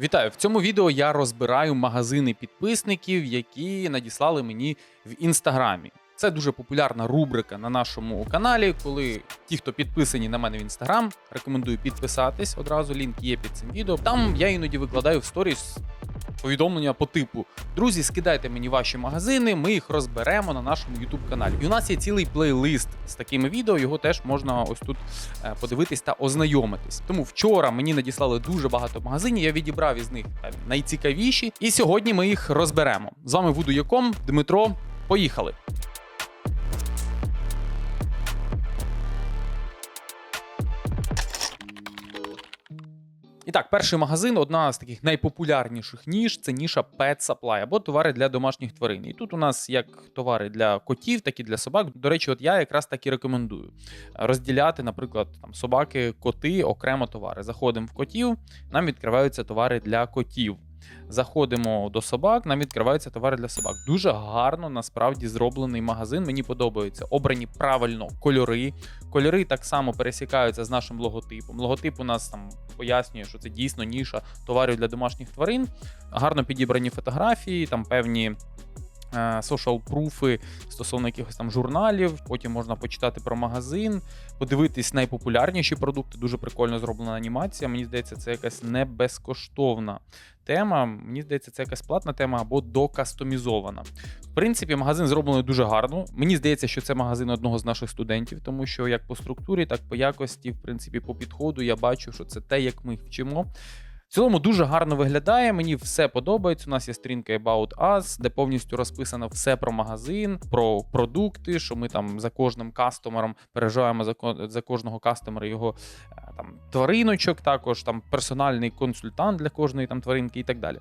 Вітаю! В цьому відео я розбираю магазини підписників, які надіслали мені в інстаграмі. Це дуже популярна рубрика на нашому каналі, коли ті, хто підписані на мене в інстаграм, рекомендую підписатись одразу. Лінк є під цим відео. Там я іноді викладаю в сторіс повідомлення по типу: друзі, скидайте мені ваші магазини, ми їх розберемо на нашому youtube каналі. І у нас є цілий плейлист з такими відео. Його теж можна ось тут е, подивитись та ознайомитись. Тому вчора мені надіслали дуже багато магазинів. Я відібрав із них найцікавіші, і сьогодні ми їх розберемо. З вами буду Яком, Дмитро. Поїхали. І так, перший магазин, одна з таких найпопулярніших ніж це ніша Pet Supply або товари для домашніх тварин. І тут у нас як товари для котів, так і для собак. До речі, от я якраз так і рекомендую розділяти, наприклад, там собаки, коти, окремо товари. Заходимо в котів, нам відкриваються товари для котів. Заходимо до собак, нам відкриваються товари для собак. Дуже гарно насправді зроблений магазин. Мені подобається. Обрані правильно кольори. Кольори так само пересікаються з нашим логотипом. Логотип у нас там пояснює, що це дійсно ніша товарів для домашніх тварин. Гарно підібрані фотографії, там певні. Social пруфи стосовно якихось там журналів. Потім можна почитати про магазин, подивитись найпопулярніші продукти. Дуже прикольно зроблена анімація. Мені здається, це якась не безкоштовна тема. Мені здається, це якась платна тема або докастомізована. В принципі, магазин зроблений дуже гарно. Мені здається, що це магазин одного з наших студентів, тому що як по структурі, так по якості, в принципі, по підходу я бачу, що це те, як ми їх вчимо. В цілому дуже гарно виглядає. Мені все подобається. У нас є сторінка About Us, де повністю розписано все про магазин, про продукти, що ми там за кожним кастомером переживаємо за за кожного кастомера його е, там твариночок, також там персональний консультант для кожної там тваринки і так далі.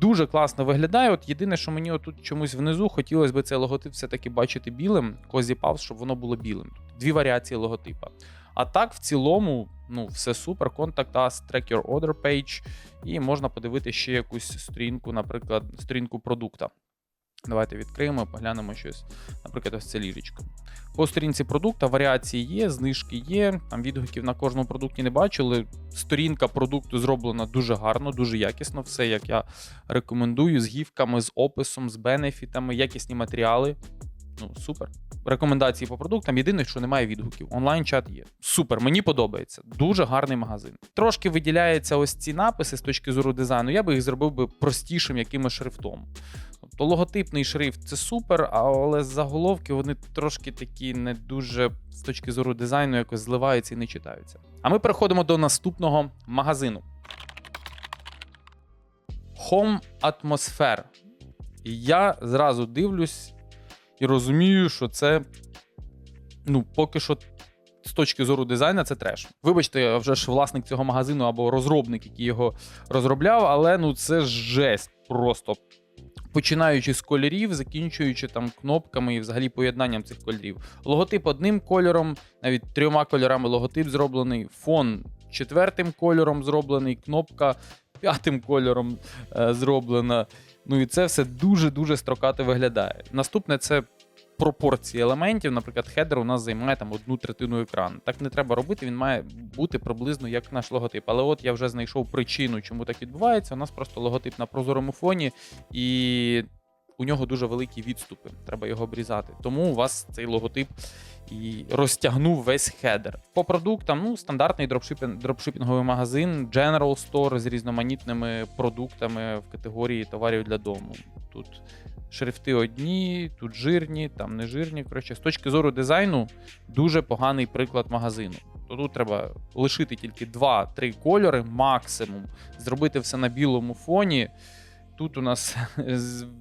Дуже класно виглядає. От єдине, що мені тут чомусь внизу хотілося б цей логотип все-таки бачити білим, Козі Павс, щоб воно було білим. Дві варіації логотипа. А так, в цілому, ну, все супер. Contact Us, Track Your Order Page, і можна подивити ще якусь сторінку, наприклад, сторінку продукта. Давайте відкриємо, поглянемо щось. Наприклад, ось це ліжечко. По сторінці продукта варіації є, знижки є. Там відгуків на кожному продукті не бачу, але сторінка продукту зроблена дуже гарно, дуже якісно. Все як я рекомендую, з гівками, з описом, з бенефітами, якісні матеріали. Ну, супер. Рекомендації по продуктам. Єдине, що немає відгуків. Онлайн-чат є. Супер, мені подобається. Дуже гарний магазин. Трошки виділяються ось ці написи з точки зору дизайну. Я би їх зробив би простішим якимось шрифтом. Тобто логотипний шрифт це супер, але заголовки вони трошки такі не дуже з точки зору дизайну якось зливаються і не читаються. А ми переходимо до наступного магазину. Home Atmosphere. Я зразу дивлюсь і розумію, що це ну, поки що. З точки зору дизайну це треш. Вибачте, вже ж власник цього магазину або розробник, який його розробляв, але ну це жесть просто. Починаючи з кольорів, закінчуючи там кнопками і взагалі поєднанням цих кольорів. Логотип одним кольором, навіть трьома кольорами логотип зроблений, фон четвертим кольором зроблений, кнопка п'ятим кольором е, зроблена. Ну і це все дуже-дуже строкато виглядає. Наступне це пропорції елементів. Наприклад, хедер у нас займає там одну третину екрану. Так не треба робити, він має бути приблизно як наш логотип. Але от я вже знайшов причину, чому так відбувається. У нас просто логотип на прозорому фоні, і у нього дуже великі відступи. Треба його обрізати. Тому у вас цей логотип і розтягнув весь хедер. По продуктам, ну, стандартний дропшипін, дропшипінговий магазин, General Store з різноманітними продуктами в категорії товарів для дому. Тут шрифти одні, тут жирні, там не жирні. Коротше, з точки зору дизайну, дуже поганий приклад магазину. То тут треба лишити тільки 2-3 кольори, максимум, зробити все на білому фоні. Тут у нас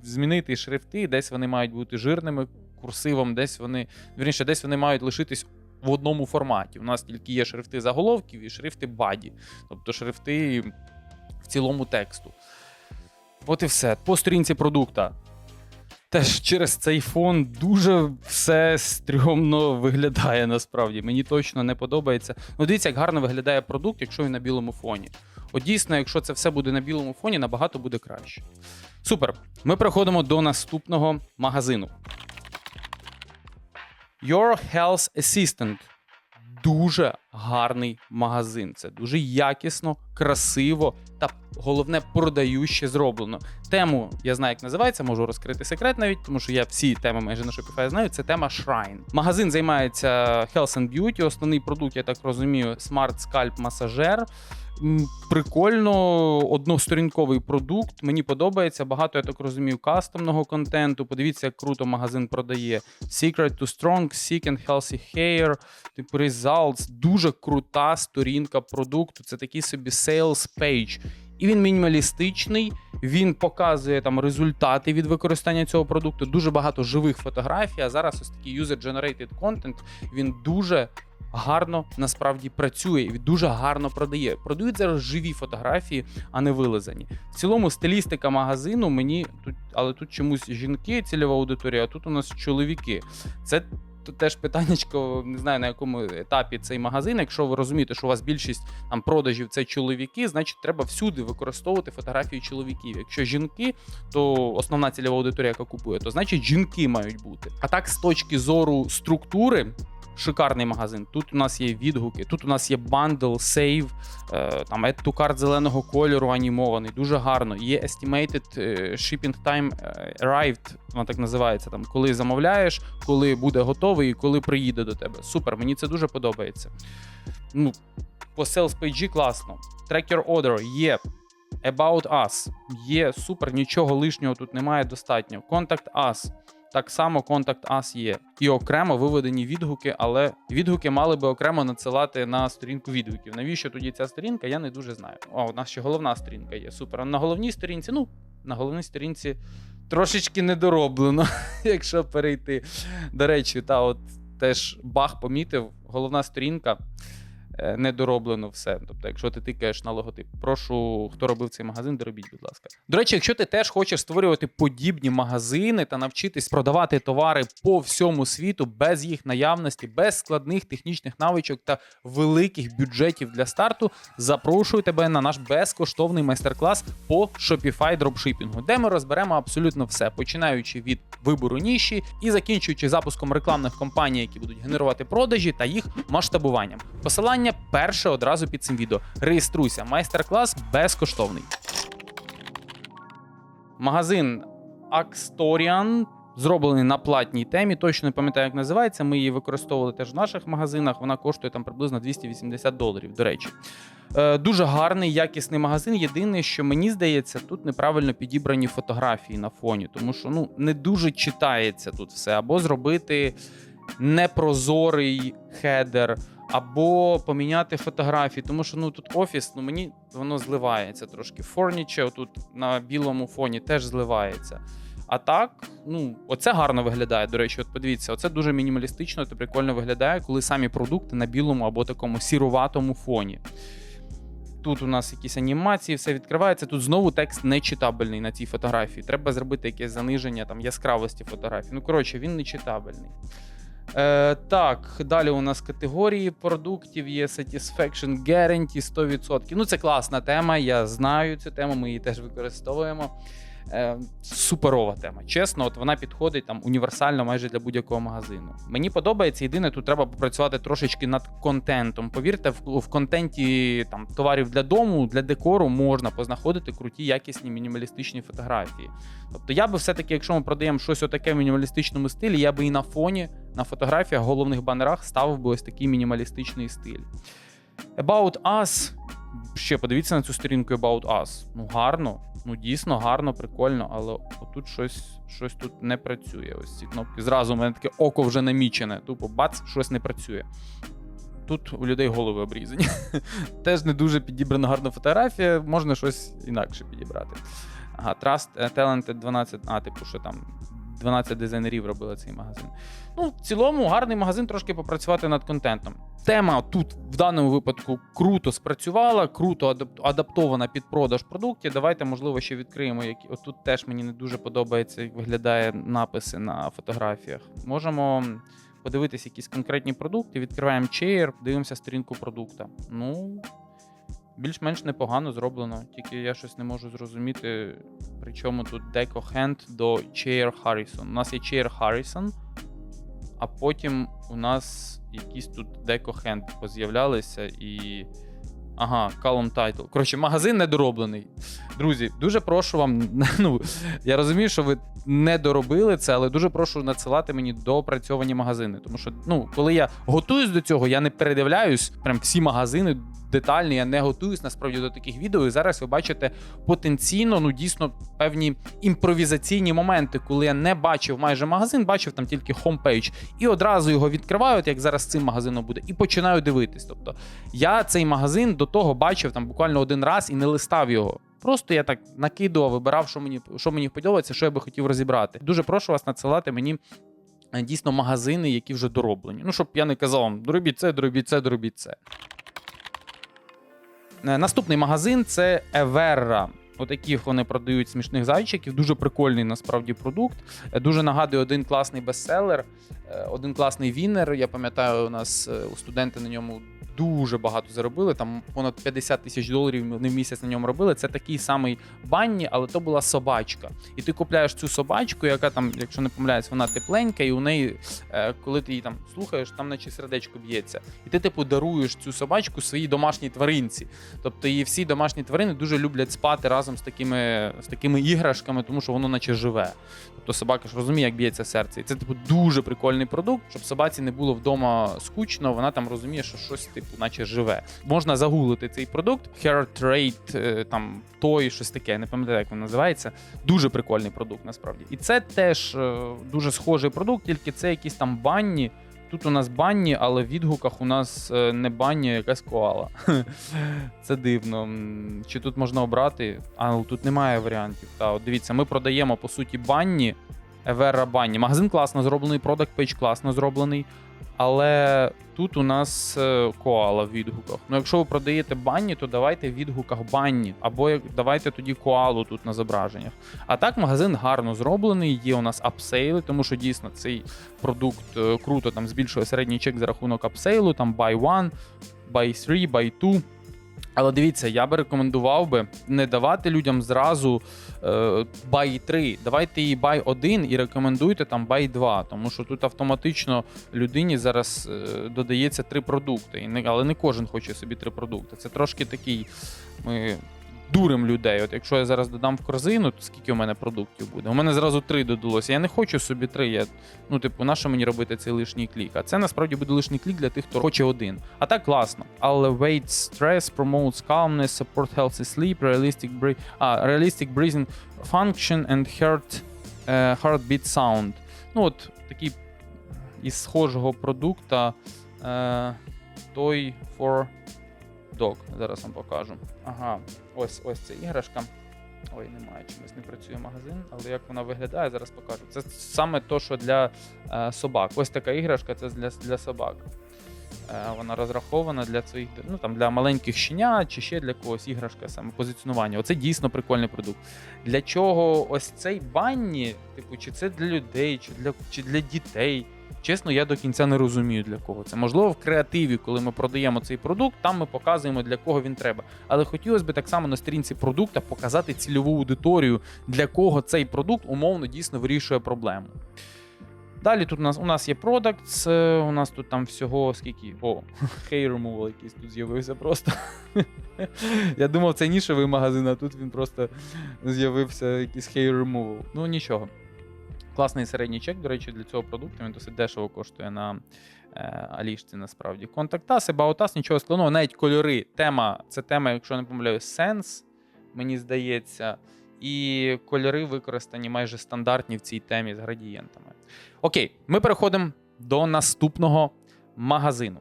змінити шрифти, десь вони мають бути жирними курсивом, десь вони, вірніше, десь вони мають лишитись в одному форматі. У нас тільки є шрифти заголовків і шрифти баді, тобто шрифти в цілому тексту. От і все. По сторінці продукта. Теж через цей фон дуже все стрьомно виглядає насправді. Мені точно не подобається. Ну, дивіться, як гарно виглядає продукт, якщо він на білому фоні. От дійсно, якщо це все буде на білому фоні, набагато буде краще. Супер. Ми переходимо до наступного магазину. Your Health Assistant. дуже гарний магазин. Це дуже якісно, красиво та головне продаюче зроблено. Тему я знаю, як називається, можу розкрити секрет навіть, тому що я всі теми майже на Shopify знаю. Це тема Shrine. Магазин займається Health and Beauty. Основний продукт, я так розумію, Smart Scalp масажер. Прикольно, односторінковий продукт. Мені подобається. Багато, я так розумію, кастомного контенту. Подивіться, як круто магазин продає. Secret to Strong, Sick and Healthy Hair, типу Results. Дуже крута сторінка продукту. Це такий собі sales page. І він мінімалістичний, він показує там результати від використання цього продукту. Дуже багато живих фотографій. А зараз ось такий user-generated content, він дуже гарно насправді працює і дуже гарно продає. Продають зараз живі фотографії, а не вилизані. В цілому стилістика магазину мені тут, але тут чомусь жінки, цільова аудиторія, а тут у нас чоловіки. Це теж питаннячко, не знаю на якому етапі цей магазин. Якщо ви розумієте, що у вас більшість там продажів це чоловіки, значить треба всюди використовувати фотографії чоловіків. Якщо жінки, то основна цільова аудиторія, яка купує, то значить жінки мають бути. А так, з точки зору структури. Шикарний магазин. Тут у нас є відгуки, тут у нас є бандл, сейв, е, там add to зеленого кольору анімований, дуже гарно. Є estimated е, shipping time е, arrived, вона так називається. Там, коли замовляєш, коли буде готовий і коли приїде до тебе. Супер, мені це дуже подобається. Ну, по sales page класно. Tracker order є. About Us є супер, нічого лишнього тут немає достатньо. Contact Us. Так само Contact Us є. І окремо виведені відгуки, але відгуки мали би окремо надсилати на сторінку відгуків. Навіщо тоді ця сторінка? Я не дуже знаю. О, у нас ще головна сторінка є. Супер. А на головній сторінці, ну, на головній сторінці трошечки недороблено, якщо перейти. До речі, та от теж баг помітив, головна сторінка. Е, Недороблено все. Тобто, якщо ти тикаєш на логотип, прошу, хто робив цей магазин, доробіть, будь ласка. До речі, якщо ти теж хочеш створювати подібні магазини та навчитись продавати товари по всьому світу без їх наявності, без складних технічних навичок та великих бюджетів для старту, запрошую тебе на наш безкоштовний майстер-клас по Shopify дропшипінгу, де ми розберемо абсолютно все, починаючи від вибору ніші і закінчуючи запуском рекламних кампаній, які будуть генерувати продажі та їх масштабуванням. Посилання перше одразу під цим відео. Реєструйся, майстер-клас безкоштовний. Магазин Axtorian зроблений на платній темі. Точно не пам'ятаю, як називається. Ми її використовували теж в наших магазинах. Вона коштує там приблизно 280 доларів. До речі, Е, дуже гарний, якісний магазин. Єдине, що мені здається, тут неправильно підібрані фотографії на фоні, тому що ну не дуже читається тут все. Або зробити непрозорий хедер. Або поміняти фотографії, тому що ну тут офіс, ну мені воно зливається трошки. Форніче тут на білому фоні теж зливається. А так, ну, оце гарно виглядає. До речі, от подивіться, оце дуже мінімалістично та прикольно виглядає, коли самі продукти на білому або такому сіруватому фоні. Тут у нас якісь анімації, все відкривається. Тут знову текст нечитабельний на цій фотографії. Треба зробити якесь заниження там яскравості фотографії. Ну, коротше, він нечитабельний. Е, так, далі у нас категорії продуктів є Satisfaction Guarantee 100%. Ну, це класна тема. Я знаю цю тему, ми її теж використовуємо. Е, суперова тема. Чесно, от вона підходить там універсально майже для будь-якого магазину. Мені подобається. Єдине, тут треба попрацювати трошечки над контентом. Повірте, в, в контенті там товарів для дому, для декору можна познаходити круті, якісні мінімалістичні фотографії. Тобто, я би все-таки, якщо ми продаємо щось отаке в мінімалістичному стилі, я би і на фоні, на фотографіях, головних банерах ставив би ось такий мінімалістичний стиль. About Us. Ще подивіться на цю сторінку About Us. Ну, гарно. Ну, дійсно гарно, прикольно, але отут щось, щось тут не працює. Ось ці кнопки. Зразу у мене таке око вже намічене. Тупо бац, щось не працює. Тут у людей голови обрізані. Теж не дуже підібрана гарна фотографія, можна щось інакше підібрати. Ага, Trust е, Talented 12. А, типу, що там 12 дизайнерів робили цей магазин. Ну, в цілому, гарний магазин трошки попрацювати над контентом. Тема тут в даному випадку круто спрацювала, круто адаптована під продаж продуктів. Давайте, можливо, ще відкриємо. Які... Отут теж мені не дуже подобається, як виглядає написи на фотографіях. Можемо подивитися якісь конкретні продукти, відкриваємо чеєр, дивимося сторінку продукта. Ну, більш-менш непогано зроблено, тільки я щось не можу зрозуміти, при чому тут Deco Hand до Chair Harrison. У нас є Chair Harrison, а потім у нас якісь тут декохенд поз'являлися і. Ага, Column Title. Коротше, магазин недороблений. Друзі, дуже прошу вам. Ну, я розумію, що ви не доробили це, але дуже прошу надсилати мені доопрацьовані магазини. Тому що, ну, коли я готуюсь до цього, я не передивляюсь прям всі магазини детально, я не готуюсь насправді до таких відео. І зараз ви бачите потенційно, ну дійсно певні імпровізаційні моменти, коли я не бачив майже магазин, бачив там тільки хомпейдж, і одразу його відкриваю, от як зараз цим магазином буде, і починаю дивитись. Тобто я цей магазин до того бачив там буквально один раз і не листав його. Просто я так накидував, вибирав, що мені що мені подобається, що я би хотів розібрати. Дуже прошу вас надсилати мені е, дійсно магазини, які вже дороблені. Ну, щоб я не казав вам, доробіть це, доробіть це, доробіть це. Е, Наступний магазин це Еверра. Отаких вони продають смішних зайчиків. Дуже прикольний насправді продукт. Е, Дуже нагадує один класний бестселер, один класний вінер. Я пам'ятаю, у нас е, студенти на ньому дуже багато заробили. Там понад 50 тисяч доларів вони в місяць на ньому робили. Це такий самий банні, але то була собачка. І ти купляєш цю собачку, яка там, якщо не помиляюсь, вона тепленька, і у неї, е, коли ти її там слухаєш, там наче сердечко б'ється. І ти, типу, даруєш цю собачку своїй домашній тваринці. Тобто і всі домашні тварини дуже люблять спати разом з такими, з такими іграшками, тому що воно наче живе. Тобто собака ж розуміє, як б'ється серце. І це, типу, дуже прикольний продукт, щоб собаці не було вдома скучно, вона там розуміє, що щось, типу, наче живе. Можна загуглити цей продукт. Heart Rate, е, там той, щось таке, не пам'ятаю, як він називається. Дуже прикольний продукт, насправді. І це теж е, дуже схожий продукт, тільки це якісь там банні. Тут у нас банні, але в відгуках у нас е, не банні, а якась коала. Це дивно. Чи тут можна обрати? А ну, тут немає варіантів. Та, от дивіться, ми продаємо по суті банні, Евера банні. Магазин класно зроблений, продакт пейдж класно зроблений. Але тут у нас е, коала в відгуках. Ну, якщо ви продаєте банні, то давайте в відгуках банні, або давайте тоді коалу тут на зображеннях. А так, магазин гарно зроблений. Є у нас апсейли, тому що дійсно цей продукт е, круто там збільшує середній чек за рахунок апсейлу, там buy one, buy three, buy two. Але дивіться, я би рекомендував би не давати людям зразу е, buy 3. Давайте їй бай 1 і рекомендуйте там бай 2, тому що тут автоматично людині зараз е, додається три продукти. І не, але не кожен хоче собі три продукти. Це трошки такий. Ми дурим людей. От якщо я зараз додам в корзину, то скільки у мене продуктів буде? У мене зразу три додалося. Я не хочу собі три. Я, ну, типу, на що мені робити цей лишній клік? А це насправді буде лишній клік для тих, хто хоче один. А так класно. Elevate stress, promotes calmness, support healthy sleep, realistic breathing, а, realistic breathing function and heart, е, heartbeat sound. Ну, от такий із схожого продукта. Е, той for dog. Зараз вам покажу. Ага, ось ось ця іграшка. Ой, немає чомусь, не працює магазин, але як вона виглядає, зараз покажу. Це саме то, що для е, собак. Ось така іграшка, це для, для собак. Е, вона розрахована для своїх ну, там, для маленьких щенят чи ще для когось іграшка, саме позиціонування. Оце дійсно прикольний продукт. Для чого ось цей банні, типу, чи це для людей, чи для, чи для дітей. Чесно, я до кінця не розумію для кого це. Можливо, в креативі, коли ми продаємо цей продукт, там ми показуємо для кого він треба. Але хотілося б так само на сторінці продукта показати цільову аудиторію, для кого цей продукт умовно дійсно вирішує проблему. Далі тут у нас у нас є Products, е, у нас тут там всього скільки. О, hair removal якийсь тут з'явився просто. Я думав, це нішевий магазин, а тут він просто з'явився якийсь hair removal. Ну нічого. Класний середній чек, до речі, для цього продукту він досить дешево коштує на е, Алішці насправді. Контактас, About нічого складного, навіть кольори. Тема, це тема, якщо не помиляюсь, Sense, мені здається. І кольори використані майже стандартні в цій темі з градієнтами. Окей, ми переходимо до наступного магазину.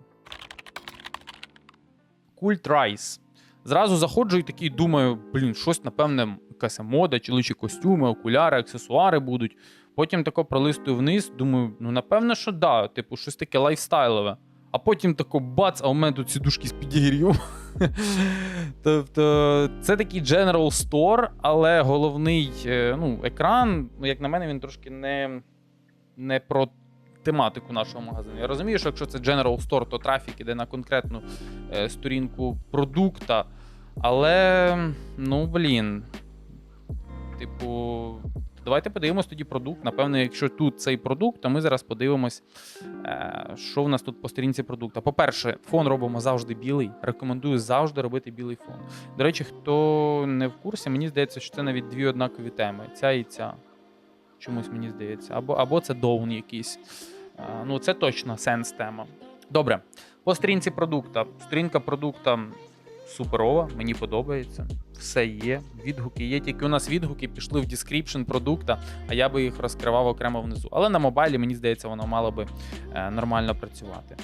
Cult Rice. Зразу заходжу і такий думаю, блін, щось, напевне, якась мода, чоловічі костюми, окуляри, аксесуари будуть. Потім тако пролистую вниз, думаю, ну напевно, що да, типу, щось таке лайфстайлове. А потім тако бац, а у мене тут сідушки з підігрівом. тобто, це такий General Store, але головний е, ну, екран, ну, як на мене, він трошки не, не про тематику нашого магазину. Я розумію, що якщо це General Store, то трафік іде на конкретну е, сторінку продукта. Але, ну, блін, типу, Давайте подивимось тоді продукт. Напевно, якщо тут цей продукт, то ми зараз подивимось, е, що в нас тут по сторінці продукту. По-перше, фон робимо завжди білий. Рекомендую завжди робити білий фон. До речі, хто не в курсі, мені здається, що це навіть дві однакові теми: ця і ця. Чомусь мені здається. Або, або це доун якийсь. Е, ну, це точно сенс тема. Добре. По сторінці продукта. Сторінка продукта суперова, мені подобається. Все є. Відгуки є. Тільки у нас відгуки пішли в description продукта, а я би їх розкривав окремо внизу. Але на мобайлі, мені здається, воно мало би е, нормально працювати.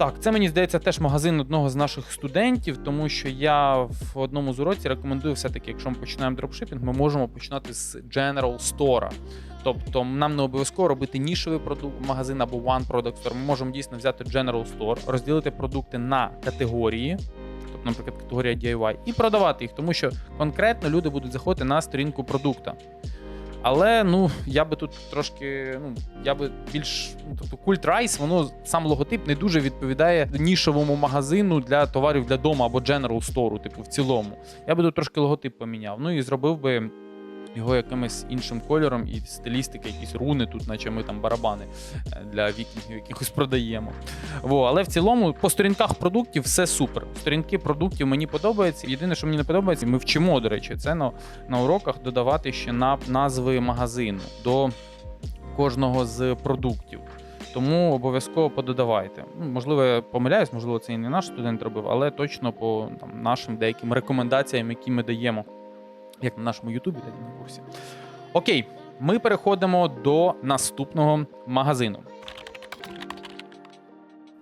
Так, це мені здається теж магазин одного з наших студентів, тому що я в одному з уроці рекомендую все-таки, якщо ми починаємо дропшипінг, ми можемо починати з General Store. Тобто нам не обов'язково робити нішевий продукт магазин або One Product Store. Ми можемо дійсно взяти General Store, розділити продукти на категорії, наприклад, категорія DIY, і продавати їх, тому що конкретно люди будуть заходити на сторінку продукта. Але ну я би тут трошки, ну я би більш ну, тобто культ райс, воно сам логотип не дуже відповідає нішовому магазину для товарів для дому або General Store, типу в цілому. Я би тут трошки логотип поміняв. Ну і зробив би його якимось іншим кольором і стилістика, якісь руни тут, наче ми там барабани е, для вікінгів якихось продаємо. Во, але в цілому по сторінках продуктів все супер. Сторінки продуктів мені подобаються. Єдине, що мені не подобається, ми вчимо, до речі, це на, на уроках додавати ще на назви магазину до кожного з продуктів. Тому обов'язково пододавайте. Ну, Можливо, я помиляюсь, можливо, це і не наш студент робив, але точно по там, нашим деяким рекомендаціям, які ми даємо, як на нашому Ютубі, так і на курсі. Окей, ми переходимо до наступного магазину.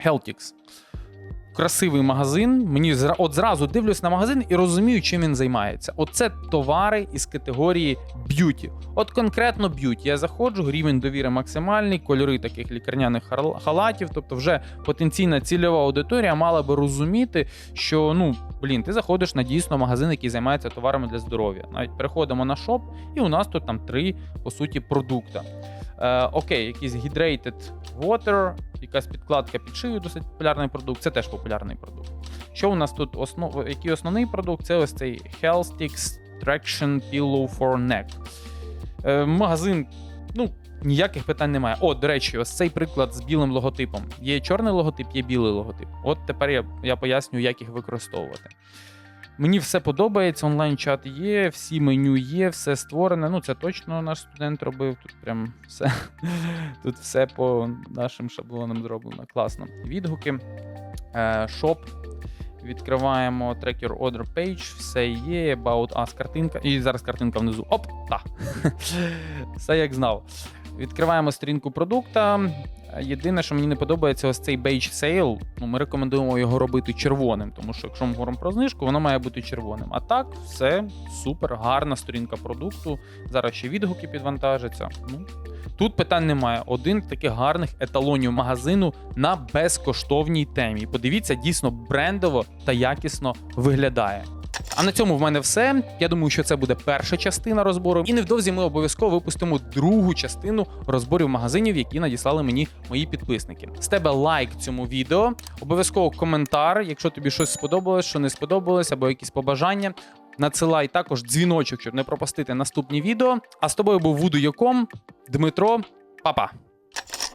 Heltix. Красивий магазин. Мені от зразу дивлюсь на магазин і розумію, чим він займається. Оце товари із категорії б'юті. От конкретно б'юті. Я заходжу, рівень довіри максимальний, кольори таких лікарняних хал- халатів. Тобто, вже потенційна цільова аудиторія мала би розуміти, що ну блін, ти заходиш на дійсно магазин, який займається товарами для здоров'я. Навіть переходимо на шоп, і у нас тут там три по суті продукта. Е, окей, якийсь hydrated water, якась підкладка під шию, досить популярний продукт. Це теж популярний продукт. Що у нас тут основ... який основний продукт? Це ось цей Hellsticks Traction Pillow for Neck. Е, магазин, ну, ніяких питань немає. О, до речі, ось цей приклад з білим логотипом. Є чорний логотип, є білий логотип. От тепер я, я поясню, як їх використовувати. Мені все подобається, онлайн-чат є, всі меню є, все створене. Ну, це точно наш студент робив. Тут прям все, тут все по нашим шаблонам зроблено. Класно. Відгуки. Е, Шоп. Відкриваємо tracker order page, все є, about us картинка. І зараз картинка внизу. Оп! Так. Все як знав. Відкриваємо сторінку продукта. Єдине, що мені не подобається, ось цей Beige Sale. Ну, ми рекомендуємо його робити червоним, тому що якщо ми говоримо про знижку, воно має бути червоним. А так, все супер, гарна сторінка продукту. Зараз ще відгуки підвантажаться. Ну, тут питань немає. Один таких гарних еталонів магазину на безкоштовній темі. Подивіться, дійсно брендово та якісно виглядає. А на цьому в мене все. Я думаю, що це буде перша частина розбору. І невдовзі ми обов'язково випустимо другу частину розборів магазинів, які надіслали мені мої підписники. З тебе лайк цьому відео, обов'язково коментар, якщо тобі щось сподобалось, що не сподобалось, або якісь побажання. Надсилай також дзвіночок, щоб не пропустити наступні відео. А з тобою був Вуду Йоком, Дмитро, Па-па!